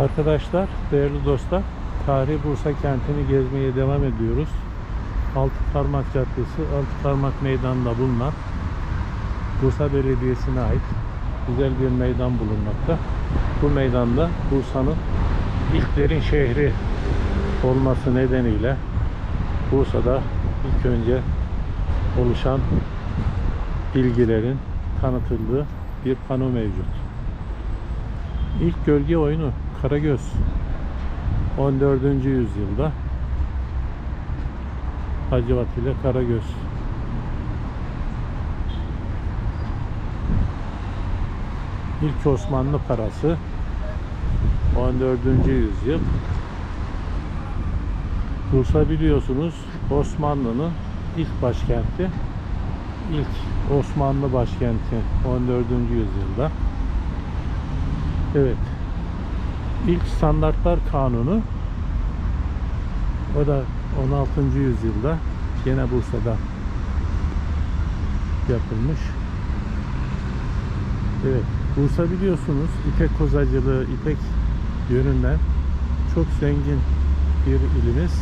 Arkadaşlar, değerli dostlar, Tarihi Bursa kentini gezmeye devam ediyoruz. Altı Parmak Caddesi, Altı Parmak Meydanı'nda bulunan Bursa Belediyesi'ne ait güzel bir meydan bulunmakta. Bu meydanda Bursa'nın ilklerin şehri olması nedeniyle Bursa'da ilk önce oluşan bilgilerin tanıtıldığı bir pano mevcut. İlk gölge oyunu Karagöz 14. yüzyılda Hacivat ile Karagöz İlk Osmanlı parası 14. yüzyıl Bursa biliyorsunuz Osmanlı'nın ilk başkenti ilk Osmanlı başkenti 14. yüzyılda Evet İlk standartlar kanunu o da 16. yüzyılda gene Bursa'da yapılmış. Evet, Bursa biliyorsunuz İpek kozacılığı, İpek yönünden çok zengin bir ilimiz.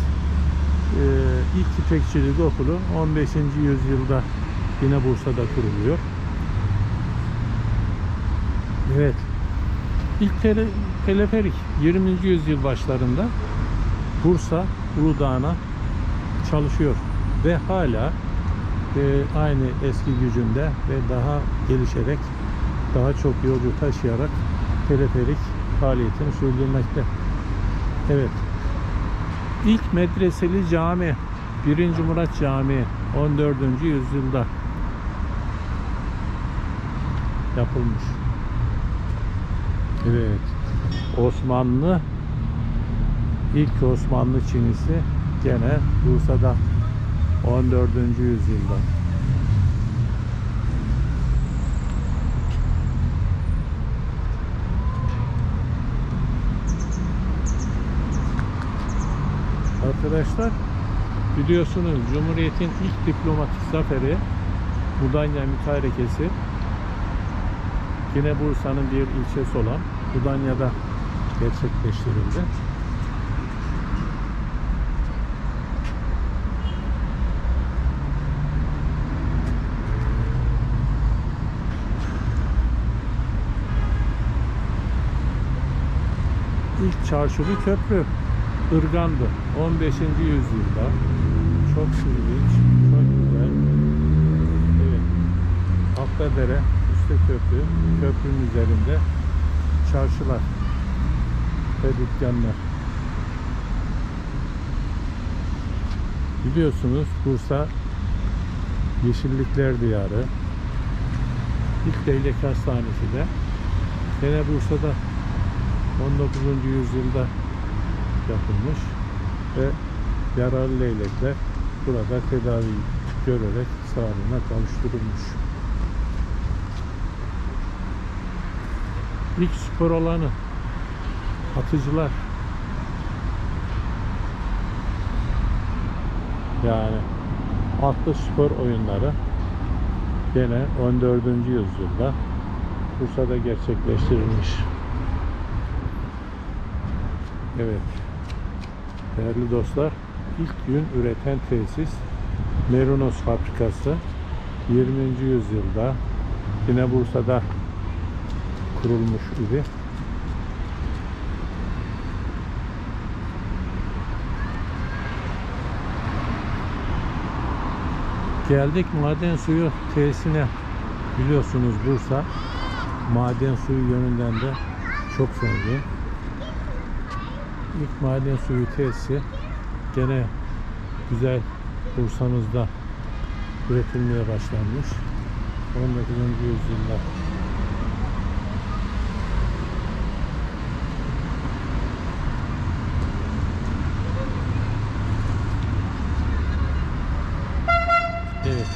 Ee, ilk İpekçilik okulu 15. yüzyılda yine Bursa'da kuruluyor. Evet, İlk tele, teleferik 20. yüzyıl başlarında Bursa Uludağ'ına çalışıyor ve hala e, aynı eski gücünde ve daha gelişerek daha çok yolcu taşıyarak teleferik faaliyetini sürdürmekte. Evet. İlk medreseli cami 1. Murat Camii 14. yüzyılda yapılmış. Evet. Osmanlı ilk Osmanlı Çinisi gene Bursa'da 14. yüzyılda. Arkadaşlar biliyorsunuz Cumhuriyet'in ilk diplomatik zaferi Mudanya Mütarekesi Yine Bursa'nın bir ilçesi olan Budanya'da gerçekleştirildi. İlk çarşılı köprü Irgandı. 15. yüzyılda. Çok ilginç, çok güzel. Evet. Akladere Üste Köprü, köprünün üzerinde çarşılar ve dükkanlar. Biliyorsunuz Bursa Yeşillikler Diyarı. İlk Leylek Hastanesi de gene Bursa'da 19. yüzyılda yapılmış ve yaralı leylekler burada tedavi görerek sağlığına kavuşturulmuş. İlk spor alanı atıcılar yani atlı spor oyunları gene 14. yüzyılda Bursa'da gerçekleştirilmiş. Evet. Değerli dostlar, ilk gün üreten tesis Merinos fabrikası 20. yüzyılda yine Bursa'da kurulmuş idi. Geldik maden suyu tesisine. Biliyorsunuz Bursa maden suyu yönünden de çok zengin. İlk maden suyu tesisi gene güzel Bursa'mızda üretilmeye başlanmış. 19. yüzyılda Evet.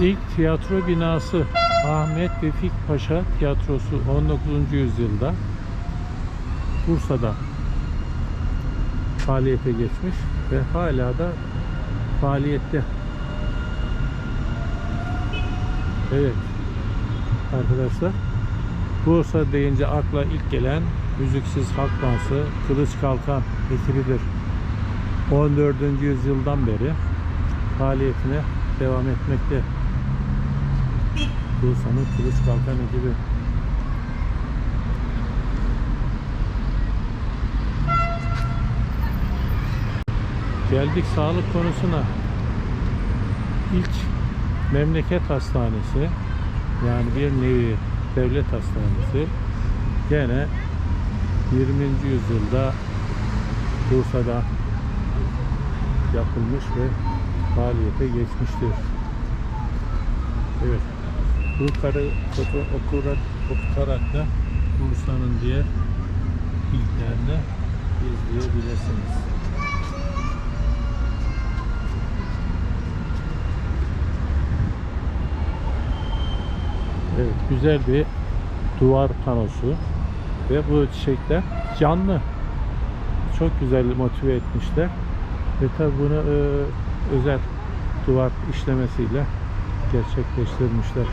İlk tiyatro binası Ahmet Vefik Paşa Tiyatrosu 19. yüzyılda Bursa'da faaliyete geçmiş ve hala da faaliyette. Evet. Arkadaşlar Bursa deyince akla ilk gelen Müziksiz Halk Dansı Kılıç Kalkan ekibidir. 14. yüzyıldan beri faaliyetine devam etmekte. Bursa'nın Kılıç Kalkan ekibi. Geldik sağlık konusuna. İlk memleket hastanesi yani bir nevi devlet hastanesi gene 20. yüzyılda Bursa'da yapılmış ve faaliyete geçmiştir. Evet. Foto okurak, okutarak da Bursa'nın diğer ilklerini izleyebilirsiniz. Evet, güzel bir duvar panosu ve bu çiçekler canlı. Çok güzel motive etmişler. Ve tabi bunu e, özel duvar işlemesiyle gerçekleştirmişler.